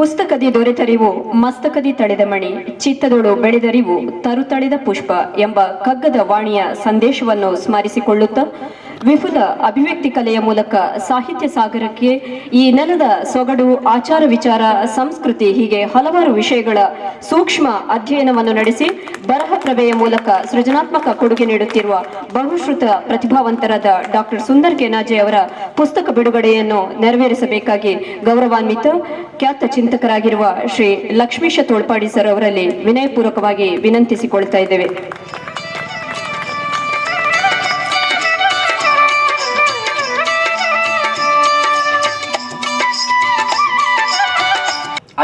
ಪುಸ್ತಕದಿ ದೊರೆತರಿವು ಮಸ್ತಕದಿ ತಳೆದ ಮಣಿ ಚಿತ್ತದೊಳು ಬೆಳೆದರಿವು ತರುತಳೆದ ಪುಷ್ಪ ಎಂಬ ಕಗ್ಗದ ವಾಣಿಯ ಸಂದೇಶವನ್ನು ಸ್ಮರಿಸಿಕೊಳ್ಳುತ್ತಾ ವಿಪುಲ ಅಭಿವ್ಯಕ್ತಿ ಕಲೆಯ ಮೂಲಕ ಸಾಹಿತ್ಯ ಸಾಗರಕ್ಕೆ ಈ ನೆಲದ ಸೊಗಡು, ಆಚಾರ ವಿಚಾರ, ಸಂಸ್ಕೃತಿ ಹೀಗೆ ಹಲವಾರು ವಿಷಯಗಳ ಸೂಕ್ಷ್ಮ ಅಧ್ಯಯನವನ್ನು ನಡೆಸಿ ಬರಹ ಪ್ರಭೆಯ ಮೂಲಕ ಸೃಜನಾತ್ಮಕ ಕೊಡುಗೆ ನೀಡುತ್ತಿರುವ ಬಹುಶ್ರುತ ಪ್ರತಿಭಾವಂತರಾದ ಡಾಕ್ಟರ್ ಸುಂದರ್ ಕೆನಾಜೆ ಅವರ ಪುಸ್ತಕ ಬಿಡುಗಡೆಯನ್ನು ನೆರವೇರಿಸಬೇಕಾಗಿ ಗೌರವಾನ್ವಿತ, ಖ್ಯಾತ ಚಿಂತಕರಾಗಿರುವ ಶ್ರೀ ಲಕ್ಷ್ಮೀಶ ತೋಳ್ಪಾಡಿ ಸರ್ ಅವರಲ್ಲಿ ವಿನಯಪೂರ್ವಕವಾಗಿ ವಿನಂತಿಸಿಕೊಳ್ತಾ ಇದ್ದೇವೆ.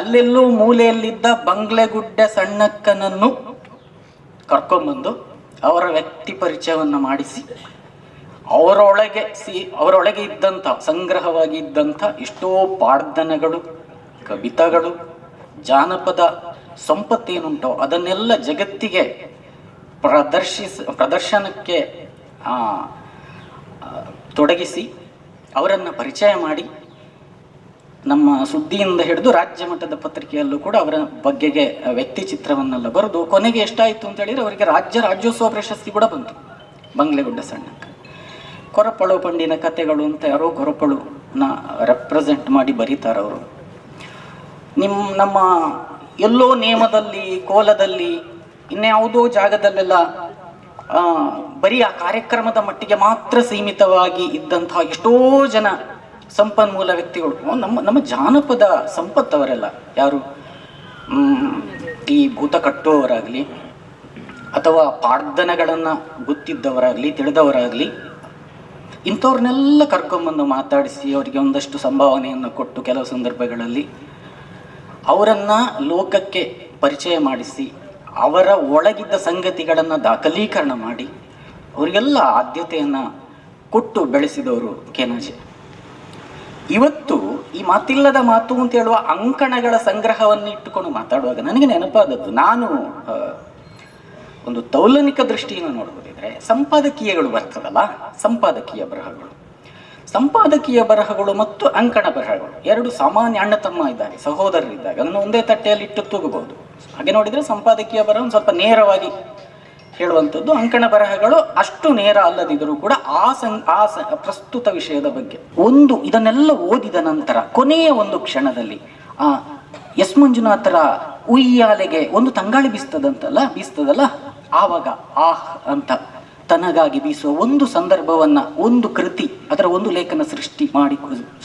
ಅಲ್ಲೆಲ್ಲೂ ಮೂಲೆಯಲ್ಲಿದ್ದ ಬಂಗ್ಲೆಗುಡ್ಡ ಸಣ್ಣಕ್ಕನನ್ನು ಕರ್ಕೊಂಬಂದು ಅವರ ವ್ಯಕ್ತಿ ಪರಿಚಯವನ್ನು ಮಾಡಿಸಿ, ಅವರೊಳಗೆ ಸಿ, ಅವರೊಳಗೆ ಇದ್ದಂಥ, ಸಂಗ್ರಹವಾಗಿ ಇದ್ದಂಥ ಎಷ್ಟೋ ಪಾಡ್ದನಗಳು, ಕವಿತಗಳು, ಜಾನಪದ ಸಂಪತ್ತೇನುಂಟೋ ಅದನ್ನೆಲ್ಲ ಜಗತ್ತಿಗೆ ಪ್ರದರ್ಶಿಸ, ಪ್ರದರ್ಶನಕ್ಕೆ ತೊಡಗಿಸಿ ಅವರನ್ನು ಪರಿಚಯ ಮಾಡಿ ನಮ್ಮ ಸುದ್ದಿಯಿಂದ ಹಿಡಿದು ರಾಜ್ಯ ಮಟ್ಟದ ಪತ್ರಿಕೆಯಲ್ಲೂ ಕೂಡ ಅವರ ಬಗ್ಗೆಗೆ ವ್ಯಕ್ತಿ ಚಿತ್ರವನ್ನೆಲ್ಲ ಬರೆದು ಕೊನೆಗೆ ಎಷ್ಟಾಯಿತು ಅಂತ ಹೇಳಿದರೆ ಅವರಿಗೆ ರಾಜ್ಯ ರಾಜ್ಯೋತ್ಸವ ಪ್ರಶಸ್ತಿ ಕೂಡ ಬಂತು, ಬಂಗ್ಲೆಗುಡ್ಡ ಸಣ್ಣಕ್ಕ. ಕೊರಪಳು ಪಂಡಿನ ಕತೆಗಳು ಅಂತ ಯಾರೋ ಕೊರಪಳುನ ರೆಪ್ರೆಸೆಂಟ್ ಮಾಡಿ ಬರೀತಾರ ಅವರು. ನಿಮ್ಮ ನಮ್ಮ ಎಲ್ಲೋ ನೇಮದಲ್ಲಿ, ಕೋಲದಲ್ಲಿ, ಇನ್ಯಾವುದೋ ಜಾಗದಲ್ಲೆಲ್ಲ ಬರೀ ಆ ಕಾರ್ಯಕ್ರಮದ ಮಟ್ಟಿಗೆ ಮಾತ್ರ ಸೀಮಿತವಾಗಿ ಇದ್ದಂತಹ ಎಷ್ಟೋ ಜನ ಸಂಪನ್ಮೂಲ ವ್ಯಕ್ತಿಗಳು. ನಮ್ಮ ನಮ್ಮ ಜಾನಪದ ಸಂಪತ್ತವರೆಲ್ಲ ಯಾರು? ಈ ಭೂತ ಕಟ್ಟುವವರಾಗಲಿ ಅಥವಾ ಪಾಡ್ದನಗಳನ್ನು ಗೊತ್ತಿದ್ದವರಾಗಲಿ, ತಿಳಿದವರಾಗಲಿ, ಇಂಥವ್ರನ್ನೆಲ್ಲ ಕರ್ಕೊಂಬಂದು ಮಾತಾಡಿಸಿ ಅವರಿಗೆ ಒಂದಷ್ಟು ಸಂಭಾವನೆಯನ್ನು ಕೊಟ್ಟು ಕೆಲವು ಸಂದರ್ಭಗಳಲ್ಲಿ ಅವರನ್ನು ಲೋಕಕ್ಕೆ ಪರಿಚಯ ಮಾಡಿಸಿ, ಅವರ ಒಳಗಿದ್ದ ಸಂಗತಿಗಳನ್ನು ದಾಖಲೀಕರಣ ಮಾಡಿ, ಅವರಿಗೆಲ್ಲ ಆದ್ಯತೆಯನ್ನು ಕೊಟ್ಟು ಬೆಳೆಸಿದವರು ಕೆನಜೆ ಇವತ್ತು ಈ ಮಾತಿಲ್ಲದ ಮಾತು ಅಂತ ಹೇಳುವ ಅಂಕಣಗಳ ಸಂಗ್ರಹವನ್ನು ಇಟ್ಟುಕೊಂಡು ಮಾತಾಡುವಾಗ ನನಗೆ ನೆನಪಾದದ್ದು, ನಾನು ಒಂದು ತೌಲನಿಕ ದೃಷ್ಟಿಯನ್ನು ನೋಡಬಹುದಿದ್ರೆ ಸಂಪಾದಕೀಯಗಳು ಬರ್ತದಲ್ಲ, ಸಂಪಾದಕೀಯ ಬರಹಗಳು. ಸಂಪಾದಕೀಯ ಬರಹಗಳು ಮತ್ತು ಅಂಕಣ ಬರಹಗಳು, ಎರಡು ಸಾಮಾನ್ಯ ಅಣ್ಣ ತಮ್ಮ ಇದ್ದಾರೆ, ಸಹೋದರರಿದ್ದಾಗ ಅದನ್ನು ಒಂದೇ ತಟ್ಟೆಯಲ್ಲಿ ಇಟ್ಟು ತೂಗಬಹುದು. ಹಾಗೆ ನೋಡಿದರೆ ಸಂಪಾದಕೀಯ ಬರಹ ಒಂದು ಸ್ವಲ್ಪ ನೇರವಾಗಿ ಹೇಳುವಂಥದ್ದು ಅಂಕಣ ಬರಹಗಳು ಅಷ್ಟು ನೇರ ಅಲ್ಲದಿದ್ದರೂ ಕೂಡ ಆ ಸಂ, ಆ ಪ್ರಸ್ತುತ ವಿಷಯದ ಬಗ್ಗೆ. ಒಂದು ಇದನ್ನೆಲ್ಲ ಓದಿದ ನಂತರ ಕೊನೆಯ ಒಂದು ಕ್ಷಣದಲ್ಲಿ, ಆ ಎಸ್ ಮಂಜುನಾಥರ ಉಯ್ಯಾಲೆಗೆ ಒಂದು ತಂಗಾಳಿ ಬೀಸ್ತದಂತಲ್ಲ, ಬೀಸ್ತದಲ್ಲ? ಆವಾಗ ಆಹ್ ಅಂತ ತನಗಾಗಿ ಬೀಸುವ ಒಂದು ಸಂದರ್ಭವನ್ನ ಒಂದು ಕೃತಿ, ಅದರ ಒಂದು ಲೇಖನ ಸೃಷ್ಟಿ ಮಾಡಿ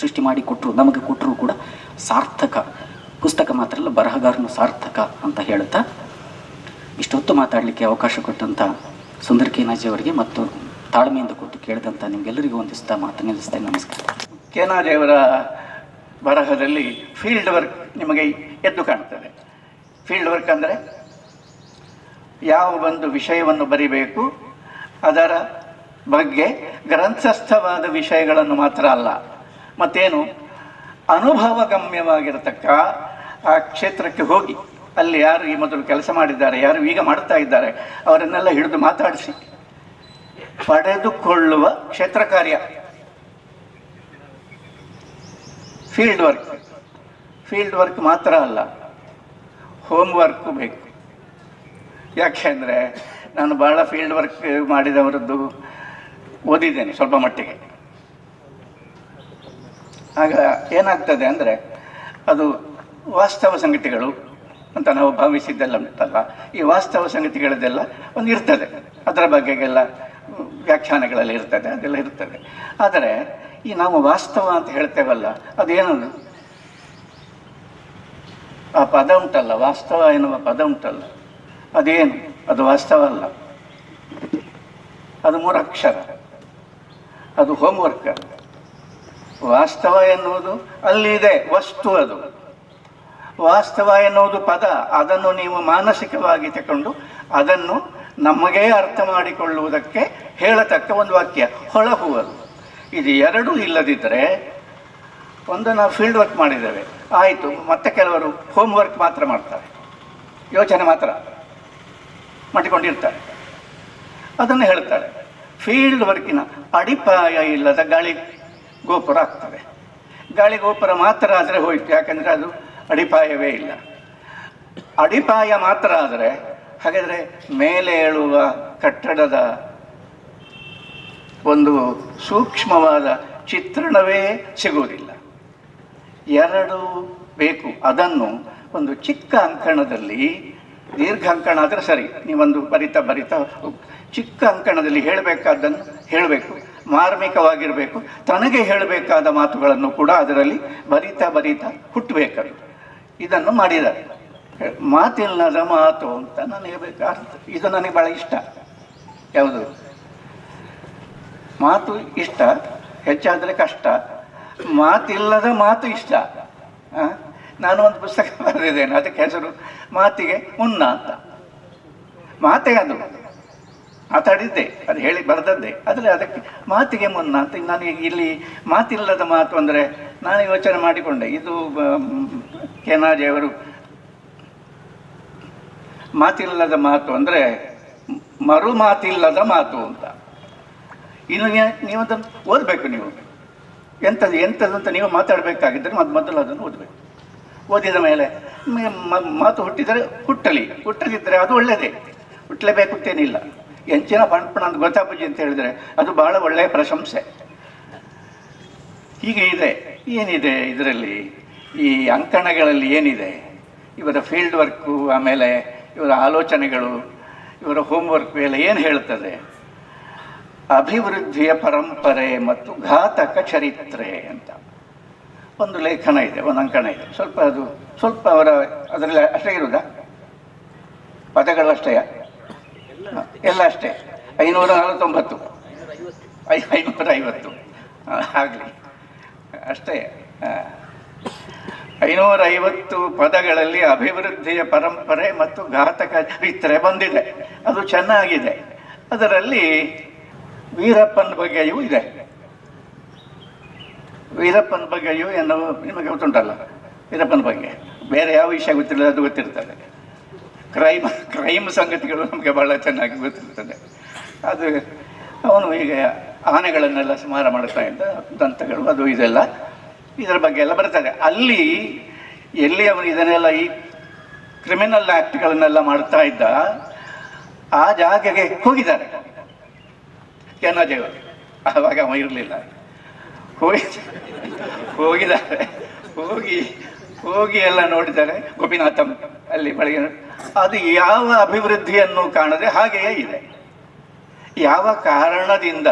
ಸೃಷ್ಟಿ ಮಾಡಿ ಕೊಟ್ಟರು ನಮಗೆ ಕೊಟ್ಟರು ಕೂಡ ಸಾರ್ಥಕ. ಪುಸ್ತಕ ಮಾತ್ರ ಅಲ್ಲ, ಬರಹಗಾರನು ಸಾರ್ಥಕ ಅಂತ ಹೇಳ್ತಾ ಇಷ್ಟೊತ್ತು ಮಾತಾಡಲಿಕ್ಕೆ ಅವಕಾಶ ಕೊಟ್ಟಂಥ ಸುಂದರ ಕೇನಾಜಿ ಅವರಿಗೆ ಮತ್ತು ತಾಳ್ಮೆಯಿಂದ ಕೊಟ್ಟು ಕೇಳಿದಂಥ ನಿಮ್ಗೆಲ್ಲರಿಗೂ ಒಂದಿಸ್ತಾ ಮಾತು ನಿಲ್ಲಿಸ್ತೇನೆ. ನಮಸ್ಕಾರ. ಕೇನಾಜಿಯವರ ಬರಹದಲ್ಲಿ ಫೀಲ್ಡ್ ವರ್ಕ್ ನಿಮಗೆ ಎದ್ದು ಕಾಣ್ತದೆ. ಫೀಲ್ಡ್ ವರ್ಕ್ ಅಂದರೆ ಯಾವ ಒಂದು ವಿಷಯವನ್ನು ಬರಿಬೇಕು, ಅದರ ಬಗ್ಗೆ ಗ್ರಂಥಸ್ಥವಾದ ವಿಷಯಗಳನ್ನು ಮಾತ್ರ ಅಲ್ಲ, ಮತ್ತೇನು ಅನುಭವಗಮ್ಯವಾಗಿರತಕ್ಕ ಆ ಕ್ಷೇತ್ರಕ್ಕೆ ಹೋಗಿ. ಅಲ್ಲಿ ಯಾರು ಈ ಮೊದಲು ಕೆಲಸ ಮಾಡಿದ್ದಾರೆ, ಯಾರು ಈಗ ಮಾಡ್ತಾ ಇದ್ದಾರೆ, ಅವರನ್ನೆಲ್ಲ ಹಿಡಿದು ಮಾತಾಡಿಸಿ. ಪಡೆದುಕೊಳ್ಳುವ ಕ್ಷೇತ್ರ ಕಾರ್ಯ. ಫೀಲ್ಡ್ ವರ್ಕ್ ಫೀಲ್ಡ್ ವರ್ಕ್ ಮಾತ್ರ ಅಲ್ಲ ಹೋಮ್ ವರ್ಕ್ ಬೇಕು ಯಾಕೆಂದರೆ ನಾನು ಭಾಳ ಫೀಲ್ಡ್ ವರ್ಕ್ ಮಾಡಿದವರದ್ದು ಓದಿದ್ದೇನೆ ಸ್ವಲ್ಪ ಮಟ್ಟಿಗೆ. ಆಗ ಏನಾಗ್ತದೆ ಅಂದರೆ, ಅದು ವಾಸ್ತವ ಸಂಗತಿಗಳು ಅಂತ ನಾವು ಭಾವಿಸಿದ್ದೆಲ್ಲ ಉಂಟಲ್ಲ. ಈ ವಾಸ್ತವ ಸಂಗತಿಗಳದ್ದೆಲ್ಲ ಒಂದು ಇರ್ತದೆ. ಅದರ ಬಗ್ಗೆಗೆಲ್ಲ ವ್ಯಾಖ್ಯಾನಗಳೆಲ್ಲ ಇರ್ತದೆ, ಅದೆಲ್ಲ ಇರ್ತದೆ. ಆದರೆ ಈ ನಾವು ವಾಸ್ತವ ಅಂತ ಹೇಳ್ತೇವಲ್ಲ ಅದೇನದು ಆ ಪದ ಉಂಟಲ್ಲ, ವಾಸ್ತವ ಎನ್ನುವ ಪದ ಉಂಟಲ್ಲ. ಅದೇನು? ಅದು ವಾಸ್ತವ ಅಲ್ಲ. ಅದು ಮೂರು ಅಕ್ಷರ ಅದು ಹೋಮ್ವರ್ಕ್ ವಾಸ್ತವ ಎನ್ನುವುದು ಅಲ್ಲಿದೆ, ವಸ್ತು ಅದು. ವಾಸ್ತವ ಎನ್ನುವುದು ಪದ, ಅದನ್ನು ನೀವು ಮಾನಸಿಕವಾಗಿ ತಗೊಂಡು ಅದನ್ನು ನಮಗೇ ಅರ್ಥ ಮಾಡಿಕೊಳ್ಳುವುದಕ್ಕೆ ಹೇಳತಕ್ಕ ಒಂದು ವಾಕ್ಯ ಹೊಳಹುವುದು ಇದು ಎರಡೂ ಇಲ್ಲದಿದ್ದರೆ ಒಂದು ನಾವು ಫೀಲ್ಡ್ ವರ್ಕ್ ಮಾಡಿದ್ದೇವೆ. ಆಯಿತು, ಮತ್ತೆ ಕೆಲವರು ಹೋಮ್ ವರ್ಕ್ ಮಾತ್ರ ಮಾಡ್ತಾರೆ. ಯೋಚನೆ ಮಾತ್ರ ಮಾಡಿಕೊಂಡಿರ್ತಾರೆ. ಅದನ್ನು ಹೇಳ್ತಾರೆ. ಫೀಲ್ಡ್ ವರ್ಕಿನ ಅಡಿಪಾಯ ಇಲ್ಲದ ಗಾಳಿ ಗೋಪುರ ಆಗ್ತದೆ. ಗಾಳಿ ಗೋಪುರ ಮಾತ್ರ ಆದರೆ ಹೋಯ್ತು, ಯಾಕಂದರೆ ಅದು ಅಡಿಪಾಯವೇ ಇಲ್ಲ. ಅಡಿಪಾಯ ಮಾತ್ರ ಆದರೆ, ಹಾಗಾದರೆ ಮೇಲೆ ಏಳುವ ಕಟ್ಟಡದ ಒಂದು ಸೂಕ್ಷ್ಮವಾದ ಚಿತ್ರಣವೇ ಸಿಗುವುದಿಲ್ಲ. ಎರಡು ಬೇಕು. ಅದನ್ನು ಒಂದು ಚಿಕ್ಕ ಅಂಕಣದಲ್ಲಿ, ದೀರ್ಘ ಅಂಕಣ ಆದರೆ ಸರಿ, ನೀವೊಂದು ಬರಿತಾ ಬರಿತಾ. ಚಿಕ್ಕ ಅಂಕಣದಲ್ಲಿ ಹೇಳಬೇಕಾದ್ದನ್ನು ಹೇಳಬೇಕು. ಮಾರ್ಮಿಕವಾಗಿರಬೇಕು. ತನಗೆ ಹೇಳಬೇಕಾದ ಮಾತುಗಳನ್ನು ಕೂಡ ಅದರಲ್ಲಿ ಬರಿತಾ ಬರಿತಾ ಹುಟ್ಟಬೇಕದು ಇದನ್ನು ಮಾಡಿದ್ದಾರೆ. ಮಾತಿಲ್ಲದ ಮಾತು ಅಂತ ನನಗೆ ಬೇಕಾದ ಇದು ನನಗೆ ಬಹಳ ಇಷ್ಟ. ಯಾವುದು? ಮಾತು ಇಷ್ಟ, ಹೆಚ್ಚಾದರೆ ಕಷ್ಟ. ಮಾತಿಲ್ಲದ ಮಾತು ಇಷ್ಟ. ನಾನು ಒಂದು ಪುಸ್ತಕ ಬರೆದಿದ್ದೇನೆ. ಅದಕ್ಕೆ ಹೆಸರು ಮಾತಿಗೆ ಉನ್ನ ಅಂತ. ಮಾತೇ ಅದು. ಮಾತಾಡಿದ್ದೆ. ಅದು ಹೇಳಿ ಬರೆದದ್ದೆ. ಆದರೆ ಅದಕ್ಕೆ ಮಾತಿಗೆ ಮುನ್ನ ಅಂತ. ನನಗೆ ಇಲ್ಲಿ ಮಾತಿಲ್ಲದ ಮಾತು ಅಂದರೆ ನಾನು ಯೋಚನೆ ಮಾಡಿಕೊಂಡೆ. ಇದು ಕೆನಾಜಿ ಅವರು ಮಾತಿಲ್ಲದ ಮಾತು ಅಂದರೆ ಮರು ಮಾತಿಲ್ಲದ ಮಾತು ಅಂತ. ಇನ್ನು ಏ- ನೀವು ಅದನ್ನು ಓದಬೇಕು ನೀವು. ಎಂಥದ್ದು ಎಂಥದ್ದು ಅಂತ ನೀವು ಮಾತಾಡಬೇಕಾಗಿದ್ದರೆ ಮತ್ತೆ ಮೊದಲು ಅದನ್ನು ಓದಬೇಕು. ಓದಿದ ಮೇಲೆ ಮಾತು ಹುಟ್ಟಿದರೆ ಹುಟ್ಟಲಿ. ಹುಟ್ಟದಿದ್ದರೆ ಅದು ಒಳ್ಳೆಯದೇ ಹುಟ್ಟಲೇಬೇಕು ಅಂತೇನಿಲ್ಲ. ಎಂಚಿನ ಪಣಪಣ ಅಂತ ಗೊತ್ತಾಪುಜಿ ಅಂತ ಹೇಳಿದರೆ ಅದು ಬಹಳ ಒಳ್ಳೆಯ ಪ್ರಶಂಸೆ. ಹೀಗೆ ಇದೆ. ಏನಿದೆ ಇದರಲ್ಲಿ? ಈ ಅಂಕಣಗಳಲ್ಲಿ ಏನಿದೆ? ಇವರ ಫೀಲ್ಡ್ ವರ್ಕು ಆಮೇಲೆ ಇವರ ಆಲೋಚನೆಗಳು, ಇವರ ಹೋಮ್ವರ್ಕ್ ಎಲ್ಲ ಏನು ಹೇಳ್ತದೆ? ಅಭಿವೃದ್ಧಿಯ ಪರಂಪರೆ ಮತ್ತು ಘಾತಕ ಚರಿತ್ರೆ ಅಂತ. ಒಂದು ಲೇಖನ ಇದೆ, ಒಂದು ಅಂಕಣ ಇದೆ. ಸ್ವಲ್ಪ ಅದು, ಸ್ವಲ್ಪ ಅವರ ಅದರಲ್ಲಿ ಅಷ್ಟೇ ಇರುವುದಾ? ಪದಗಳು ಅಷ್ಟೇ? ಎಲ್ಲ ಅಷ್ಟೇ. ಐನೂರ ನಲವತ್ತೊಂಬತ್ತು. ಐನೂರ ಐವತ್ತು. ಆಗಲಿ. ಅಷ್ಟೇ. ಆ. ಐನೂರ ಐವತ್ತು ಪದಗಳಲ್ಲಿ ಅಭಿವೃದ್ಧಿಯ ಪರಂಪರೆ ಮತ್ತು ಘಾತಕ ಚರಿತ್ರೆ ಬಂದಿದೆ. ಅದು ಚೆನ್ನಾಗಿದೆ. ಅದರಲ್ಲಿ ವೀರಪ್ಪನ ಬಗ್ಗೆಯೂ ಇದೆ. ವೀರಪ್ಪನ ಬಗ್ಗೆಯೂ ಎನ್ನುವ ನಿಮಗೆ ಗೊತ್ತುಂಟಲ್ಲ? ವೀರಪ್ಪನ ಬಗ್ಗೆ. ಬೇರೆ ಯಾವ ವಿಷಯ ಗೊತ್ತಿಲ್ಲ, ಅದು ಗೊತ್ತಿರ್ತದೆ. ಕ್ರೈಮ್ ಕ್ರೈಮ್ ಸಂಗತಿಗಳು ನಮಗೆ ಬಹಳ ಚೆನ್ನಾಗಿ ಗೊತ್ತಿರ್ತದೆ. ಅದು ಅವನು ಈಗ ಆನೆಗಳನ್ನೆಲ್ಲ ಸಂಹಾರ ಮಾಡ್ತಾ ಇದ್ದ, ದಂತಗಳು, ಅದು ಇದೆಲ್ಲ. ಇದರ ಬಗ್ಗೆ ಎಲ್ಲ ಬರ್ತದೆ ಅಲ್ಲಿ ಎಲ್ಲಿ ಅವರು ಇದನ್ನೆಲ್ಲ ಈ ಕ್ರಿಮಿನಲ್ ಆ್ಯಕ್ಟ್ಗಳನ್ನೆಲ್ಲ ಮಾಡ್ತಾ ಇದ್ದ, ಆ ಜಾಗಕ್ಕೆ ಹೋಗಿದ್ದಾರೆ. ಕೆನ್ನಜೇವರು ಆವಾಗ ಅವ ಇರಲಿಲ್ಲ. ಹೋಗಿ ಹೋಗಿದ್ದಾರೆ. ಹೋಗಿ ಹೋಗಿ ಎಲ್ಲ ನೋಡಿದ್ದಾರೆ. ಗೋಪಿನಾಥಂ ಅಲ್ಲಿ ಬೆಳಗ್ಗೆ ಅದು ಯಾವ ಅಭಿವೃದ್ಧಿಯನ್ನು ಕಾಣದೆ ಹಾಗೆಯೇ ಇದೆ. ಯಾವ ಕಾರಣದಿಂದ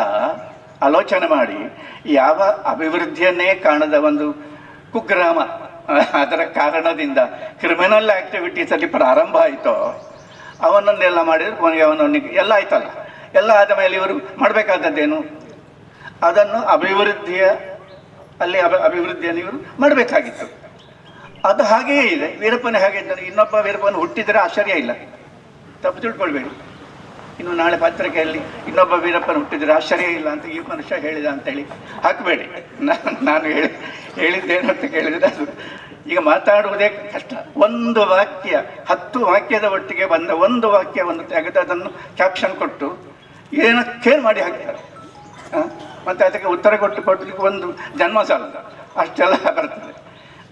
ಆಲೋಚನೆ ಮಾಡಿ, ಯಾವ ಅಭಿವೃದ್ಧಿಯನ್ನೇ ಕಾಣದ ಒಂದು ಕುಗ್ರಾಮ, ಅದರ ಕಾರಣದಿಂದ ಕ್ರಿಮಿನಲ್ ಆಕ್ಟಿವಿಟೀಸಲ್ಲಿ ಪ್ರಾರಂಭ ಆಯಿತೋ, ಅವನನ್ನೆಲ್ಲ ಮಾಡಿದ್ರೆ ಕೊನೆಗೆ ಅವನವನಿಗೆ ಎಲ್ಲ ಆಯ್ತಲ್ಲ. ಎಲ್ಲ ಆದ ಮೇಲೆ ಇವರು ಮಾಡಬೇಕಾದದ್ದೇನು? ಅದನ್ನು ಅಭಿವೃದ್ಧಿಯ, ಅಲ್ಲಿ ಅಭಿ, ಅಭಿವೃದ್ಧಿಯನ್ನು ಇವರು ಮಾಡಬೇಕಾಗಿತ್ತು. ಅದು ಹಾಗೆಯೇ ಇದೆ. ವೀರಪ್ಪನೇ ಹಾಗೆ ಇನ್ನೊಬ್ಬ ವೀರಪ್ಪನ ಹುಟ್ಟಿದರೆ ಆಶ್ಚರ್ಯ ಇಲ್ಲ. ತಪ್ಪು ತಿಳ್ಕೊಳ್ಬೇಡಿ. ಇನ್ನು ನಾಳೆ ಪತ್ರಿಕೆಯಲ್ಲಿ ಇನ್ನೊಬ್ಬ ವೀರಪ್ಪನ ಹುಟ್ಟಿದ್ರೆ ಆಶ್ಚರ್ಯ ಇಲ್ಲ ಅಂತ ಈ ಮನುಷ್ಯ ಹೇಳಿದ ಅಂತೇಳಿ ಹಾಕಬೇಡಿ. ನಾನು ಹೇಳಿ ಅಂತ ಕೇಳಿದರೆ ಅದು ಈಗ ಮಾತಾಡುವುದೇ ಕಷ್ಟ. ಒಂದು ವಾಕ್ಯ, ಹತ್ತು ವಾಕ್ಯದ ಒಟ್ಟಿಗೆ ಬಂದ ಒಂದು ವಾಕ್ಯವನ್ನು ತೆಗೆದು ಅದನ್ನು ಕ್ಯಾಪ್ಷನ್ ಕೊಟ್ಟು ಏನಕ್ಕೇನು ಮಾಡಿ ಹಾಕ್ತಾರೆ. ಮತ್ತು ಅದಕ್ಕೆ ಉತ್ತರ ಕೊಟ್ಟು ಕೊಟ್ಟಲಿಕ್ಕೆ ಒಂದು ಜನ್ಮ ಸಾಲದ ಅಷ್ಟೆಲ್ಲ ಬರ್ತದೆ.